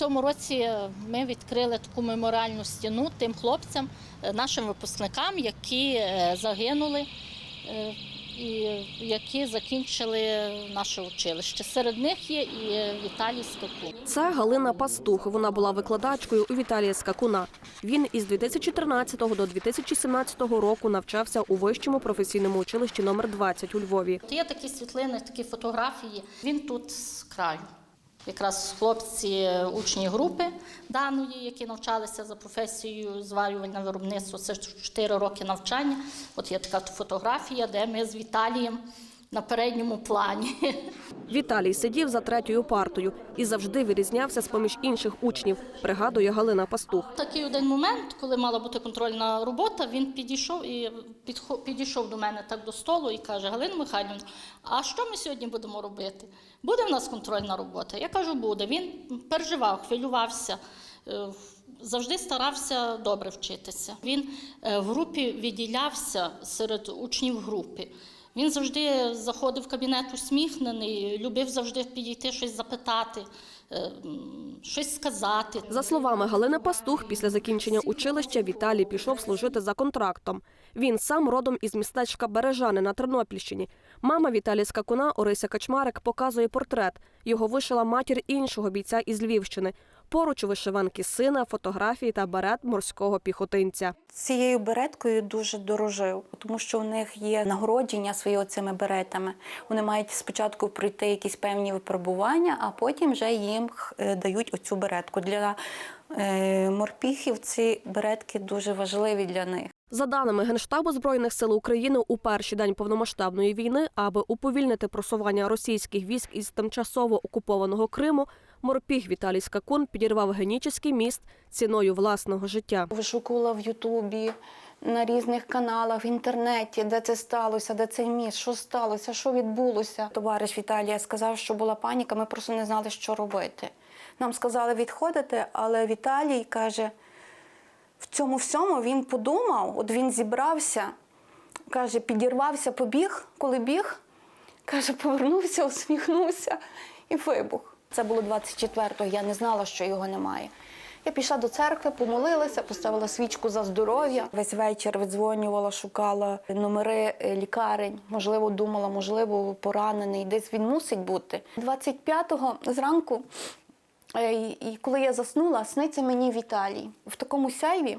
Цьому році ми відкрили таку меморіальну стіну тим хлопцям, е, нашим випускникам, які е, загинули е, і які закінчили наше училище. Серед них є і е, Віталій Скакун. Це Галина Пастух. Вона була викладачкою у Віталія Скакуна. Він із 2013 до 2017 року навчався у вищому професійному училищі номер 20 у Львові. Є такі світлини, такі фотографії. Він тут з краю. Якраз хлопці, е, учні групи даної, які навчалися за професією зварювальне виробництво, це 4 роки навчання. От є така фотографія, де ми з Віталієм на передньому плані. Віталій сидів за третьою партою і завжди вирізнявся з поміж інших учнів, пригадує Галина Пастух. Такий один момент, коли мала бути контрольна робота, він підійшов і підійшов до мене так до столу і каже: Галина Михайлівна, а що ми сьогодні будемо робити? Буде в нас контрольна робота? Я кажу, буде. Він переживав, хвилювався. е, Завжди старався добре вчитися. Він е, в групі відділявся серед учнів групи. Він завжди заходив в кабінет усміхнений, любив завжди підійти щось запитати, е, щось сказати. За словами Галини Пастух, після закінчення училища Віталій пішов служити за контрактом. Він сам родом із містечка Бережани на Тернопільщині. Мама Віталія Скакуна Орися Качмарик показує портрет. Його вишила матір іншого бійця із Львівщини. Поруч у вишиванки сина, фотографії та берет морського піхотинця. Цією береткою дуже дорожив, тому що у них є нагородження своїми цими беретами. Вони мають спочатку пройти якісь певні випробування, а потім вже їм е, дають оцю беретку. Для е, морпіхів ці беретки дуже важливі для них. За даними Генштабу Збройних сил України, у перший день повномасштабної війни, аби уповільнити просування російських військ із тимчасово окупованого Криму, морпіг Віталій Скакун підірвав Генічеський міст ціною власного життя. Вишукувала в Ютубі, на різних каналах, в інтернеті, де це сталося, де цей міст, що сталося, що відбулося. Товариш Віталія сказав, що була паніка, ми просто не знали, що робити. Нам сказали відходити, але Віталій каже, в цьому всьому він подумав, от він зібрався, каже, підірвався, побіг, коли біг, каже, повернувся, усміхнувся і вибух. Це було 24-го, я не знала, що його немає. Я пішла до церкви, помолилася, поставила свічку за здоров'я. Весь вечір видзвонювала, шукала номери е, лікарень. Можливо, думала, можливо, поранений, десь він мусить бути. 25-го зранку, е, і- коли я заснула, сниться мені Віталій в такому сяйві,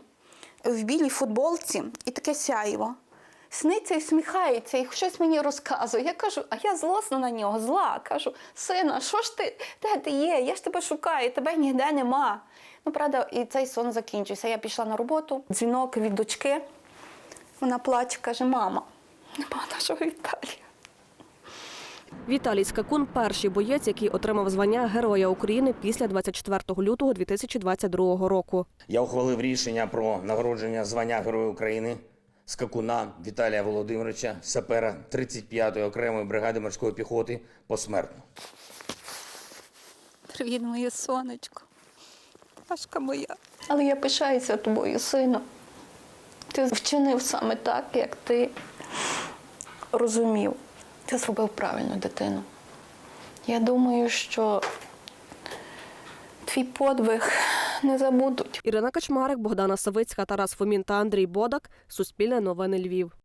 в білій футболці і таке сяйво. Сниться і всміхається, і щось мені розказує. Я кажу, а я злосна на нього, зла. Кажу, сина, що ж ти, де ти є? Я ж тебе шукаю, тебе ніде нема. Ну, правда, і цей сон закінчився. Я пішла на роботу, дзвінок від дочки. Вона плаче, каже, мама, нема нашого Віталія. Віталій Скакун перший боєць, який отримав звання Героя України після 24 лютого 2022 року. Я ухвалив рішення про нагородження звання Героя України скакуна Віталія Володимировича, сапера 35-ї окремої бригади морської піхоти посмертно. Привіт, моє сонечко. Пашка моя. Але я пишаюся тобою, сину. Ти вчинив саме так, як ти розумів. Ти зробив правильно дитину. Я думаю, що твій подвиг не забудуть. Ірина Качмарик, Богдана Савицька, Тарас Фомін та Андрій Бодак. Суспільне новини Львів.